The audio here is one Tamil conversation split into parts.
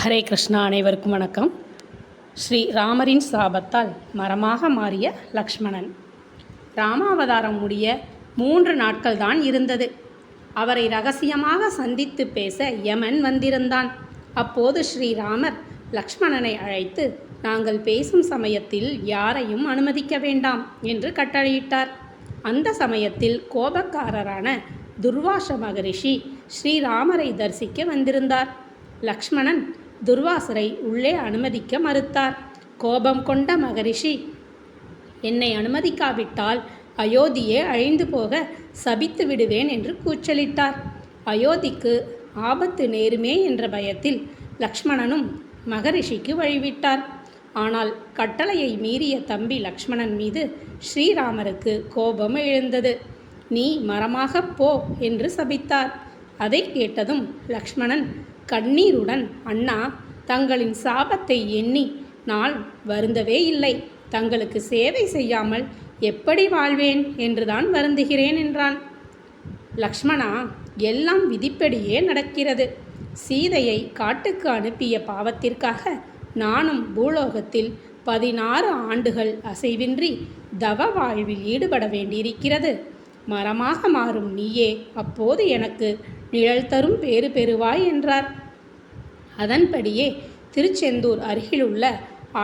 ஹரே கிருஷ்ணா அனைவருக்கும் வணக்கம். ஸ்ரீ ராமரின் சாபத்தால் மரமாக மாறிய லக்ஷ்மணன். ராமாவதாரம் முடிய மூன்று நாட்கள் தான் இருந்தது. அவரை ரகசியமாக சந்தித்து பேச யமன் வந்திருந்தான். அப்போது ஸ்ரீராமர் லக்ஷ்மணனை அழைத்து நாங்கள் பேசும் சமயத்தில் யாரையும் அனுமதிக்க வேண்டாம் என்று கட்டளையிட்டார். அந்த சமயத்தில் கோபக்காரரான துர்வாச மகரிஷி ஸ்ரீராமரை தரிசிக்க வந்திருந்தார். லக்ஷ்மணன் துர்வாசரை உள்ளே அனுமதிக்க மறுத்தார். கோபம் கொண்ட மகரிஷி என்னை அனுமதிக்காவிட்டால் அயோத்தியே அழிந்து போக சபித்து விடுவேன் என்று கூச்சலிட்டார். அயோத்திக்கு ஆபத்து நேருமே என்ற பயத்தில் லக்ஷ்மணனும் மகரிஷிக்கு வழிவிட்டார். ஆனால் கட்டளையை மீறிய தம்பி லக்ஷ்மணன் மீது ஸ்ரீராமருக்கு கோபம் எழுந்தது. நீ மரமாகப் போ என்று சபித்தார். அதை கேட்டதும் லக்ஷ்மணன் கண்ணீருடன் அண்ணா தங்களின் சாபத்தை எண்ணி நான் வருந்தவே இல்லை. தங்களுக்கு சேவை செய்யாமல் எப்படி வாழ்வேன் என்றுதான் வருந்துகிறேன் என்றான். லக்ஷ்மணா எல்லாம் விதிப்படியே நடக்கிறது. சீதையை காட்டுக்கு அனுப்பிய பாவத்திற்காக நானும் பூலோகத்தில் பதினாறு ஆண்டுகள் அசைவின்றி தவ வாழ்வில் ஈடுபட வேண்டியிருக்கிறது. மரமாக மாறும் நீயே அப்போது எனக்கு நிழல் தரும் பேறு பெறுவாய் என்றார். அதன்படியே திருச்செந்தூர் அருகிலுள்ள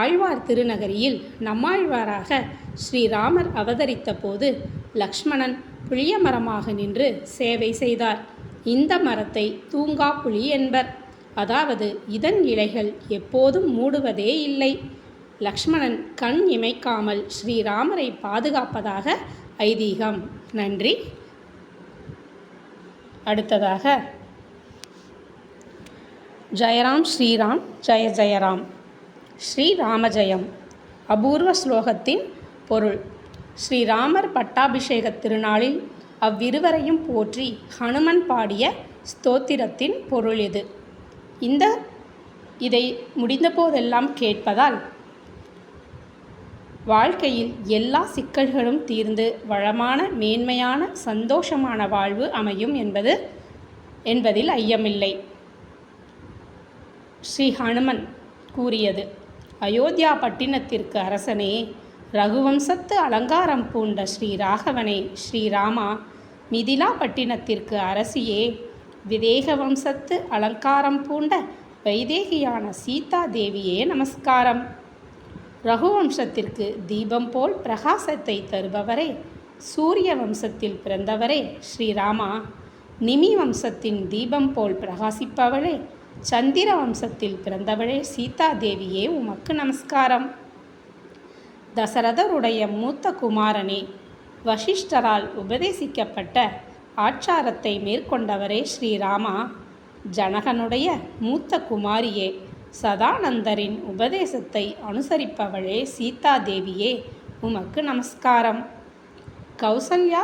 ஆழ்வார் திருநகரியில் நம்மாழ்வாராக ஸ்ரீராமர் அவதரித்த போது லக்ஷ்மணன் புளிய மரமாக நின்று சேவை செய்தார். இந்த மரத்தை தூங்கா புலி என்பர். அதாவது இதன் இலைகள் எப்போதும் மூடுவதே இல்லை. லக்ஷ்மணன் கண் இமைக்காமல் ஸ்ரீராமரை பாதுகாப்பதாக ஐதீகம். நன்றி. அடுத்ததாக ஜெயராம் ஸ்ரீராம் ஜெய ஜெயராம். ஸ்ரீராம ஜெயம் அபூர்வ ஸ்லோகத்தின் பொருள். ஸ்ரீராமர் பட்டாபிஷேக திருநாளில் அவ்விருவரையும் போற்றி ஹனுமன் பாடிய ஸ்தோத்திரத்தின் பொருள் இது. இந்த இதை முடிந்தபோதெல்லாம் கேட்பதால் வாழ்க்கையில் எல்லா சிக்கல்களும் தீர்ந்து வளமான மேன்மையான சந்தோஷமான வாழ்வு அமையும் என்பது என்பதில் ஐயமில்லை. ஸ்ரீ ஹனுமன் கூறியது அயோத்தியா பட்டினத்திற்கு அரசனே ரகுவம்சத்து அலங்காரம் பூண்ட ஸ்ரீ ராகவனே ஸ்ரீராமா மிதிலா பட்டினத்திற்கு அரசியே விதேக வம்சத்து அலங்காரம் பூண்ட வைதேகியான சீதா தேவியே நமஸ்காரம். ரகுவம்சத்திற்கு தீபம் போல் பிரகாசத்தை தருபவரே. சூரிய வம்சத்தில் பிறந்தவரே ஸ்ரீராமா. நிமி வம்சத்தின் தீபம் போல் பிரகாசிப்பவளே சந்திர வம்சத்தில் பிறந்தவளே சீதா தேவியே உமக்கு நமஸ்காரம். தசரதருடைய மூத்த குமாரனே வசிஷ்டரால் உபதேசிக்கப்பட்ட ஆச்சாரத்தை மேற்கொண்டவரே ஸ்ரீராமா. ஜனகனுடைய மூத்த குமாரியே சதானந்தரின் உபதேசத்தை அனுசரிப்பவளே சீதா தேவியே உமக்கு நமஸ்காரம். கௌசல்யா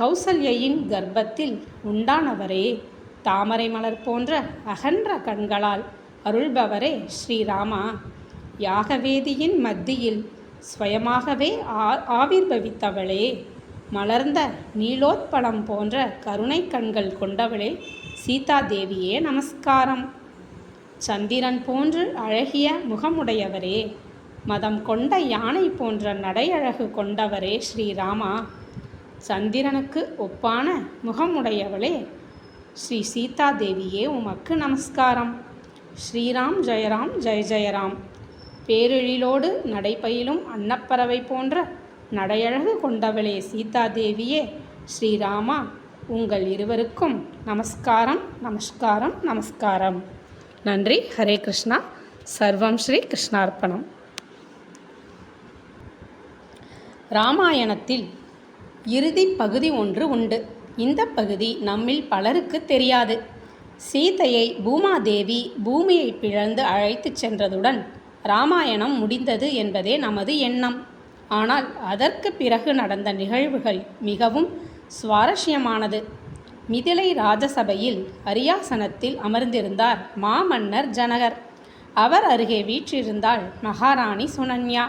கௌசல்யின் கர்ப்பத்தில் உண்டானவரே தாமரை மலர் போன்ற அகன்ற கண்களால் அருள்பவரே ஸ்ரீராமா. யாகவேதியின் மத்தியில் ஸ்வயமாகவே ஆ ஆவிர்பவித்தவளே மலர்ந்த நீலோத்பலம் போன்ற கருணை கண்கள் கொண்டவளே சீதா தேவியே நமஸ்காரம். சந்திரன் போன்று அழகிய முகமுடையவரே. மதம் கொண்ட யானை போன்ற நடையழகு கொண்டவரே ஸ்ரீராமா. சந்திரனுக்கு ஒப்பான முகமுடையவளே. ஸ்ரீ சீதா தேவியே உமக்கு நமஸ்காரம். ஸ்ரீராம் ஜெயராம் ஜெய ஜெயராம். பேரெழிலோடு நடைபயிலும் அன்னப்பறவை போன்ற நடையழகு கொண்டவளே சீதா தேவியே ஸ்ரீராமா உங்கள் இருவருக்கும் நமஸ்காரம் நமஸ்காரம் நமஸ்காரம். நன்றி. ஹரே கிருஷ்ணா. சர்வம் ஸ்ரீ கிருஷ்ணார்ப்பணம். ராமாயணத்தில் இறுதி பகுதி ஒன்று உண்டு. இந்த பகுதி நம்மில் பலருக்கு தெரியாது. சீதையை பூமாதேவி பூமியை பிழந்து அழைத்துச் சென்றதுடன் ராமாயணம் முடிந்தது என்பதே நமது எண்ணம். ஆனால் அதற்கு பிறகு நடந்த நிகழ்வுகள் மிகவும் சுவாரஸ்யமானது. மிதிலை ராஜசபையில் அரியாசனத்தில் அமர்ந்திருந்தார் மாமன்னர் ஜனகர். அவர் அருகே வீற்றிருந்தாள் மகாராணி சுனன்யா.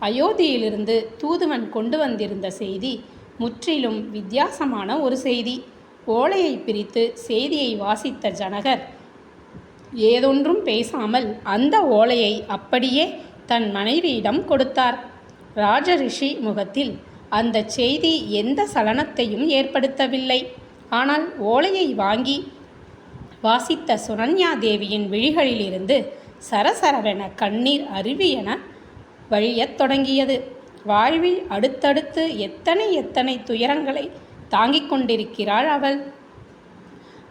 அயோத்தியிலிருந்து தூதுவன் கொண்டு வந்திருந்த செய்தி முற்றிலும் வித்தியாசமான ஒரு செய்தி. ஓலையை பிரித்து செய்தியை வாசித்த ஜனகர் ஏதொன்றும் பேசாமல் அந்த ஓலையை அப்படியே தன் மனைவியிடம் கொடுத்தார். ராஜரிஷி முகத்தில் அந்த செய்தி எந்த சலனத்தையும் ஏற்படுத்தவில்லை. ஆனால் ஓலையை வாங்கி வாசித்த சுனன்யா தேவியின் விழிகளிலிருந்து சரசரவென கண்ணீர் அருவி என வழியத் தொடங்கியது. வாழ்வில் அடுத்தடுத்து எத்தனை எத்தனை துயரங்களை தாங்கிக் கொண்டிருக்கிறாள் அவள்.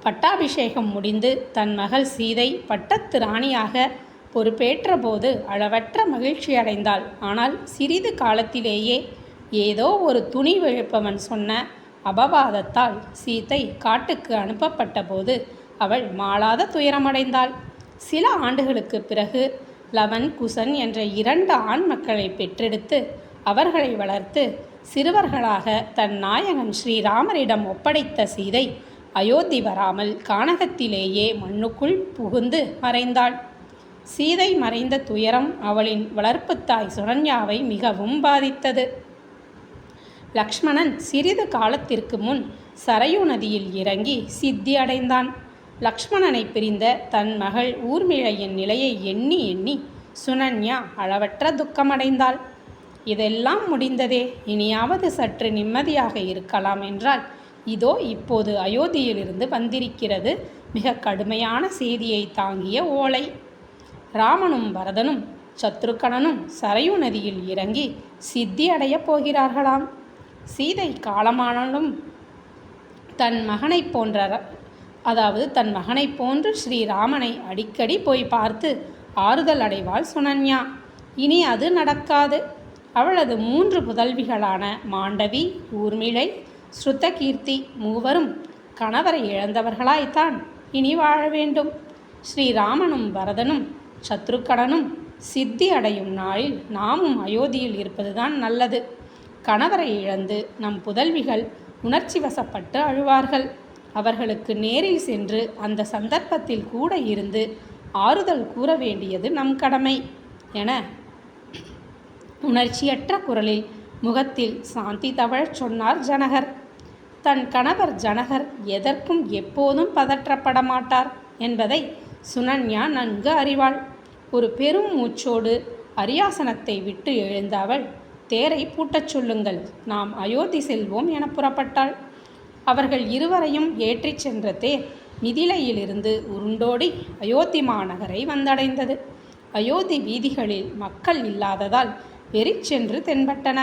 பட்டாபிஷேகம் முடிந்து தன் மகள் சீதை பட்டத்து ராணியாக பொறுப்பேற்ற போது அளவற்ற மகிழ்ச்சி அடைந்தாள். ஆனால் சிறிது காலத்திலேயே ஏதோ ஒரு துணி விழுப்பவன் சொன்ன அபவாதத்தால் சீதை காட்டுக்கு அனுப்பப்பட்ட போது அவள் மாளாத துயரமடைந்தாள். சில ஆண்டுகளுக்கு பிறகு லவன் குசன் என்ற இரண்டு ஆண் மக்களை பெற்றெடுத்து அவர்களை வளர்த்து சிறுவர்களாக தன் நாயகன் ஸ்ரீராமரிடம் ஒப்படைத்த சீதை அயோத்தி வராமல் கானகத்திலேயே மண்ணுக்குள் புகுந்து மறைந்தாள். சீதை மறைந்த துயரம் அவளின் வளர்ப்புத்தாய் சுரன்யாவை மிகவும் பாதித்தது. லக்ஷ்மணன் சிறிது காலத்திற்கு முன் சரையு நதியில் இறங்கி சித்தி அடைந்தான். லக்ஷ்மணனை பிரிந்த தன் மகள் ஊர்மிழையின் நிலையை எண்ணி எண்ணி சுனன்யா அளவற்ற துக்கமடைந்தாள். இதெல்லாம் முடிந்ததே. இனியாவது சற்று நிம்மதியாக இருக்கலாம் என்றால் இதோ இப்போது அயோத்தியிலிருந்து வந்திருக்கிறது மிக கடுமையான செய்தியை தாங்கிய ஓலை. ராமனும் பரதனும் சத்ருக்கணனும் சரையு நதியில் இறங்கி சித்தி அடையப் போகிறார்களாம். சீதை காலமானாலும் தன் மகனைப் போன்ற அதாவது தன் மகனைப் போன்று ஸ்ரீராமனை அடிக்கடி போய் பார்த்து ஆறுதல் அடைவாள் சுனன்யா. இனி அது நடக்காது. அவளது மூன்று புதல்விகளான மாண்டவி ஊர்மிளை ஸ்ருத்தகீர்த்தி மூவரும் கணவரை இழந்தவர்களாய்த்தான். இனி வாழ வேண்டும். ஸ்ரீராமனும் பரதனும் சத்ருக்கடனும் சித்தி அடையும் நாளில் நாமும் அயோத்தியில் இருப்பதுதான் நல்லது. கணவரை இழந்து நம் புதல்விகள் உணர்ச்சி வசப்பட்டு அழுவார்கள். அவர்களுக்கு நேரில் சென்று அந்த சந்தர்ப்பத்தில் கூட இருந்து ஆறுதல் கூற வேண்டியது நம் கடமை என உணர்ச்சியற்ற குரலில் முகத்தில் சாந்தி தவழச் சொன்னார் ஜனகர். தன் கணவர் ஜனகர் எதற்கும் எப்போதும் பதற்றப்பட மாட்டார் என்பதை சுனன்யா நன்கு அறிவாள். ஒரு பெரும் மூச்சோடு அரியாசனத்தை விட்டு எழுந்த அவள் தேரை பூட்டச் சொல்லுங்கள். நாம் அயோத்தி செல்வோம் என புறப்பட்டாள். அவர்கள் இருவரையும் ஏற்றிச் சென்ற தேர் மிதிலையிலிருந்து உருண்டோடி அயோத்தி மாநகரை வந்தடைந்தது. அயோத்தி வீதிகளில் மக்கள் இல்லாததால் வெறிச்சென்று தென்பட்டன.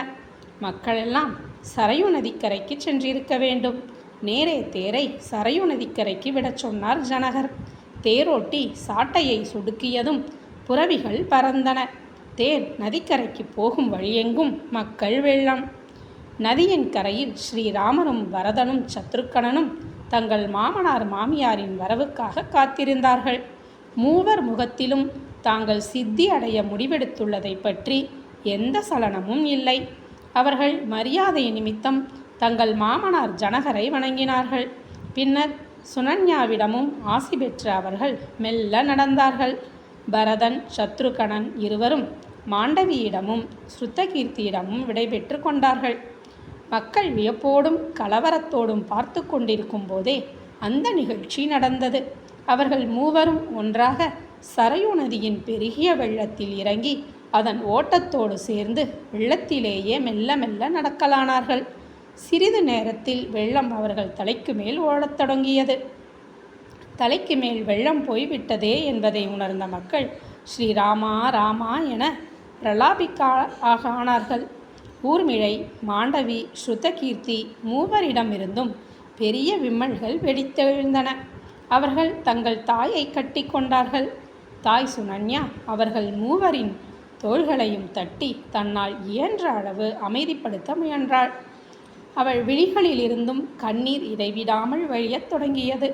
மக்களெல்லாம் சரையு நதிக்கரைக்கு சென்றிருக்க வேண்டும். நேரே தேரை சரையு நதிக்கரைக்கு விடச் சொன்னார் ஜனகர். தேரோட்டி சாட்டையை சுடுக்கியதும் புறவிகள் பறந்தன. தேர் நதிக்கரைக்கு போகும் வழியெங்கும் மக்கள் வெள்ளம். நதியின் கரையில் ஸ்ரீராமனும் பரதனும் சத்ருக்கணனும் தங்கள் மாமனார் மாமியாரின் வரவுக்காக காத்திருந்தார்கள். மூவர் முகத்திலும் தாங்கள் சித்தி அடைய முடிவெடுத்துள்ளதை பற்றி எந்த சலனமும் இல்லை. அவர்கள் மரியாதை நிமித்தம் தங்கள் மாமனார் ஜனகரை வணங்கினார்கள். பின்னர் சுனன்யாவிடமும் ஆசி பெற்ற அவர்கள் மெல்ல நடந்தார்கள். பரதன் சத்ருகணன் இருவரும் மாண்டவியிடமும் ஸ்ருத்தகீர்த்தியிடமும் விடைபெற்று கொண்டார்கள். மக்கள் வியப்போடும் கலவரத்தோடும் பார்த்து கொண்டிருக்கும் போதே அந்த நிகழ்ச்சி நடந்தது. அவர்கள் மூவரும் ஒன்றாக சரையு நதியின் பெருகிய வெள்ளத்தில் இறங்கி அதன் ஓட்டத்தோடு சேர்ந்து வெள்ளத்திலேயே மெல்ல மெல்ல நடக்கலானார்கள். சிறிது நேரத்தில் வெள்ளம் அவர்கள் தலைக்கு மேல் ஓடத் தொடங்கியது. தலைக்கு மேல் வெள்ளம் போய்விட்டதே என்பதை உணர்ந்த மக்கள் ஸ்ரீராமா ராமா என பிரலாபிக்கா ஆனார்கள் ஊர்மிழை மாண்டவி ஸ்ருதகீர்த்தி மூவரிடமிருந்தும் பெரிய விம்மல்கள் வெடித்தெழுந்தன. அவர்கள் தங்கள் தாயை கட்டி கொண்டார்கள். தாய் சுனன்யா அவர்கள் மூவரின் தோள்களையும் தட்டி தன்னால் இயன்ற அளவு அமைதிப்படுத்த முயன்றாள். அவள் விழிகளிலிருந்தும் கண்ணீர் இடைவிடாமல் வழியத் தொடங்கியது.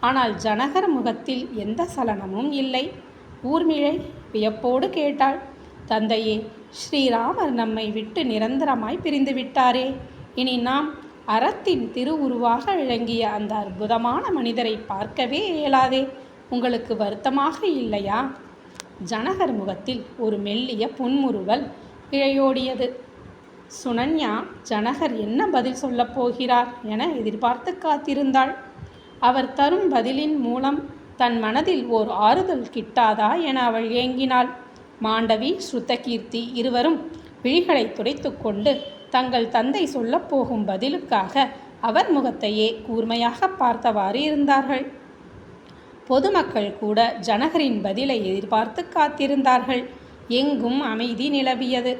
ஆனால் ஜனகர் முகத்தில் எந்த சலனமும் இல்லை. ஊர்மிழை வியப்போடு கேட்டாள் தந்தையே ஸ்ரீராமர் நம்மை விட்டு நிரந்தரமாய் பிரிந்து விட்டாரே. இனி நாம் அறத்தின் திருவுருவாக விளங்கிய அந்த அற்புதமான மனிதரை பார்க்கவே இயலாதே. உங்களுக்கு வருத்தமாக இல்லையா? ஜனகர் முகத்தில் ஒரு மெல்லிய புன்முறுவல் இழையோடியது. சுனன்யா ஜனகர் என்ன பதில் சொல்லப் போகிறார்? என எதிர்பார்த்து காத்திருந்தாள். அவர் தரும் பதிலின் மூலம் தன் மனதில் ஓர் ஆறுதல் கிட்டாதா என அவள் ஏங்கினாள். மாண்டவி ஸ்ருதகீர்த்தி இருவரும் விழிகளை துடைத்துக்கொண்டு தங்கள் தந்தை சொல்லப்போகும் பதிலுக்காக அவர் முகத்தையே கூர்மையாக பார்த்தவாறு இருந்தார்கள். பொதுமக்கள் கூட ஜனகரின் பதிலை எதிர்பார்த்து காத்திருந்தார்கள். எங்கும் அமைதி நிலவியது.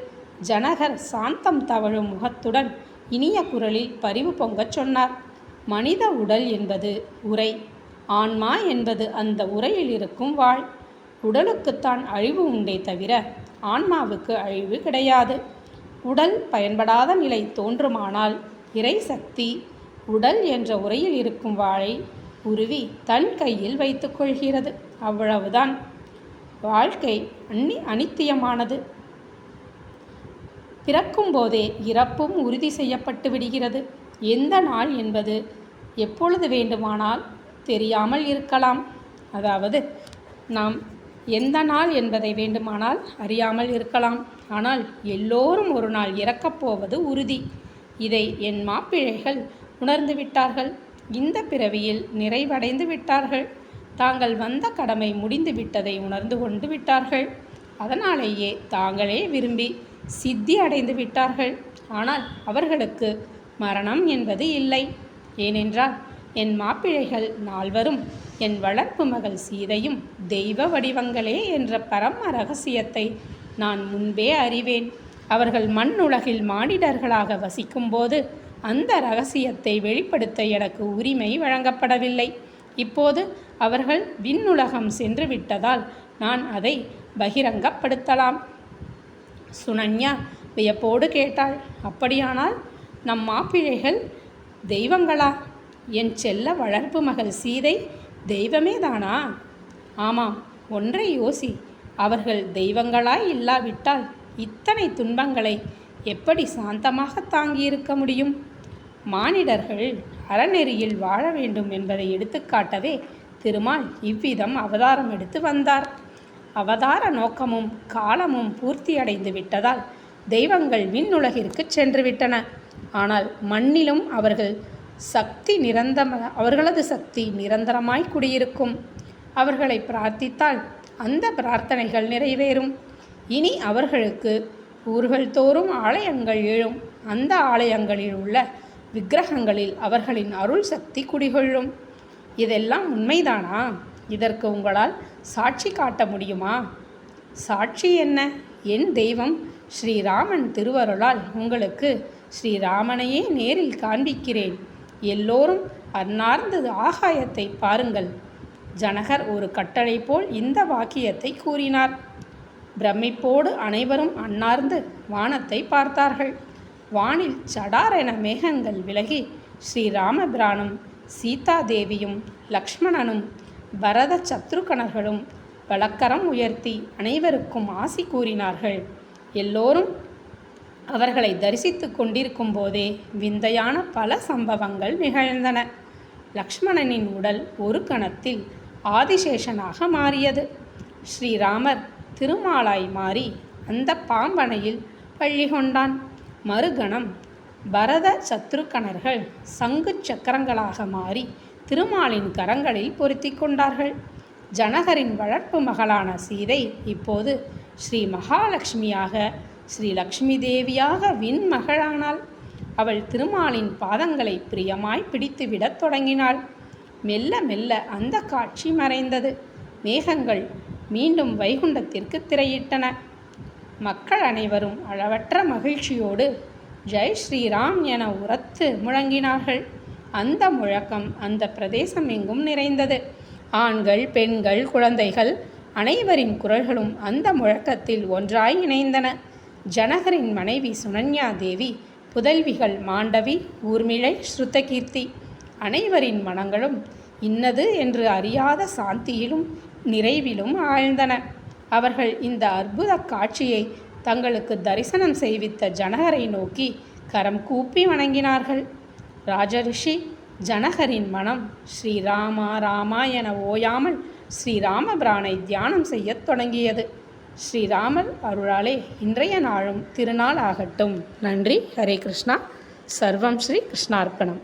ஜனகர் சாந்தம் தவழும் முகத்துடன் இனிய குரலில் பரிவு பொங்கச் சொன்னார். மனித உடல் என்பது உரை. ஆன்மா என்பது அந்த உரையில் இருக்கும் வாழ். உடலுக்குத்தான் அழிவு உண்டே தவிர ஆன்மாவுக்கு அழிவு கிடையாது. உடல் பயன்படாத நிலை தோன்றுமானால் இறை சக்தி உடல் என்ற உரையில் இருக்கும் வாழை உருவி தன் கையில் வைத்துக்கொள்கிறது அவ்வளவுதான். வாழ்க்கை அன்னி அனித்தியமானது. பிறக்கும் போதே இறப்பும் உறுதி செய்யப்பட்டு விடுகிறது. எந்த நாள் என்பது எப்பொழுது வேண்டுமானால் தெரியாமல் இருக்கலாம். அதாவது நாம் எந்த நாள் என்பதை வேண்டுமானால் அறியாமல் இருக்கலாம். ஆனால் எல்லோரும் ஒரு நாள் இறக்கப்போவது உறுதி. இதை என் மாப்பிள்ளைகள் உணர்ந்து விட்டார்கள். இந்த பிறவியில் நிறைவடைந்து விட்டார்கள். தாங்கள் வந்த கடமை முடிந்து விட்டதை உணர்ந்து கொண்டு விட்டார்கள். அதனாலேயே தாங்களே விரும்பி சித்தி அடைந்து விட்டார்கள். ஆனால் அவர்களுக்கு மரணம் என்பது இல்லை. ஏனென்றால் என் மாப்பிள்ளைகள் நால்வரும் என் வளர்ப்பு மகள் சீதையும் தெய்வ வடிவங்களே என்ற பரம ரகசியத்தை நான் முன்பே அறிவேன். அவர்கள் மண் உலகில் மானிடர்களாக வசிக்கும்போது அந்த ரகசியத்தை வெளிப்படுத்த எனக்கு உரிமை வழங்கப்படவில்லை. இப்போது அவர்கள் விண்ணுலகம் சென்று விட்டதால் நான் அதை பகிரங்கப்படுத்தலாம். சுனன்யா வியப்போடு கேட்டாள் அப்படியானால் நம் மாப்பிள்ளைகள் தெய்வங்களா? என் செல்ல வளர்ப்பு மகள் சீதை தெய்வமே தானா? ஆமாம் ஒன்றை யோசி. அவர்கள் தெய்வங்களாய் இல்லாவிட்டால் இத்தனை துன்பங்களை எப்படி சாந்தமாக தாங்கியிருக்க முடியும்? மானிடர்கள் அறநெறியில் வாழ வேண்டும் என்பதை எடுத்துக்காட்டவே திருமால் இவ்விதம் அவதாரம் எடுத்து வந்தார். அவதார நோக்கமும் காலமும் பூர்த்தியடைந்து விட்டதால் தெய்வங்கள் விண்ணுலகிற்கு சென்றுவிட்டன. ஆனால் மண்ணிலும் அவர்கள் சக்தி நிரந்தர அவர்களது சக்தி நிரந்தரமாய் குடியிருக்கும். அவர்களை பிரார்த்தித்தால் அந்த பிரார்த்தனைகள் நிறைவேறும். இனி அவர்களுக்கு ஊர்கள் தோறும் ஆலயங்கள் எழும். அந்த ஆலயங்களில் உள்ள விக்கிரகங்களில் அவர்களின் அருள் சக்தி குடிகொள்ளும். இதெல்லாம் உண்மைதானா? இதற்கு உங்களால் சாட்சி காட்ட முடியுமா? சாட்சி என்ன? என் தெய்வம் ஸ்ரீராமன் திருவருளால் உங்களுக்கு ஸ்ரீராமனையே நேரில் காண்பிக்கிறேன். எல்லோரும் அன்னார்ந்து ஆகாயத்தை பாருங்கள். ஜனகர் ஒரு கட்டளை போல் இந்த வாக்கியத்தை கூறினார். பிரமிப்போடு அனைவரும் அன்னார்ந்து வானத்தை பார்த்தார்கள். வானில் சடாரென மேகங்கள் விலகி ஸ்ரீராமபிரானும் சீதாதேவியும் லக்ஷ்மணனும் பரத சத்ருகணர்களும் வழக்கரம் உயர்த்தி அனைவருக்கும் ஆசி கூறினார்கள். எல்லோரும் அவர்களை தரிசித்து கொண்டிருக்கும் போதே விந்தையான பல சம்பவங்கள் நிகழ்ந்தன. லக்ஷ்மணனின் உடல் ஒரு கணத்தில் ஆதிசேஷனாக மாறியது. ஸ்ரீராமர் திருமாலாய் மாறி அந்த பாம்பனையில் பள்ளி கொண்டான். மறுகணம் பரத சத்ருக்கணர்கள் சங்கு சக்கரங்களாக மாறி திருமாலின் கரங்களில் பொருத்தி கொண்டார்கள். ஜனகரின் வளர்ப்பு மகளான சீதை இப்போது ஸ்ரீ மகாலட்சுமியாக ஸ்ரீ லக்ஷ்மி தேவியாக விண்மகளானாள். அவள் திருமாலின் பாதங்களை பிரியமாய் பிடித்துவிடத் தொடங்கினாள். மெல்ல மெல்ல அந்த காட்சி மறைந்தது. மேகங்கள் மீண்டும் வைகுண்டத்திற்கு திரையிட்டன. மக்கள் அனைவரும் அளவற்ற மகிழ்ச்சியோடு ஜெய் ஸ்ரீராம் என உரத்து முழங்கினார்கள். அந்த முழக்கம் அந்த பிரதேசம் எங்கும் நிறைந்தது. ஆண்கள் பெண்கள் குழந்தைகள் அனைவரின் குரல்களும் அந்த முழக்கத்தில் ஒன்றாய் இணைந்தன. ஜனகரின் மனைவி சுனன்யா தேவி புதல்விகள் மாண்டவி ஊர்மிளை ஸ்ருத்தகீர்த்தி. அனைவரின் மனங்களும் இன்னது என்று அறியாத சாந்தியிலும் நிறைவிலும் ஆழ்ந்தன. அவர்கள் இந்த அற்புத காட்சியை தங்களுக்கு தரிசனம் செய்வித்த ஜனகரை நோக்கி கரம் கூப்பி வணங்கினார்கள். ராஜரிஷி ஜனகரின் மனம் ஸ்ரீராமா ராமா என ஓயாமல் ஸ்ரீராமபிரானை தியானம் செய்யத் தொடங்கியது. ஸ்ரீராமர் அருளாலே இன்றைய நாளும் திருநாள் ஆகட்டும். நன்றி. ஹரே கிருஷ்ணா. சர்வம் ஸ்ரீ கிருஷ்ணார்ப்பணம்.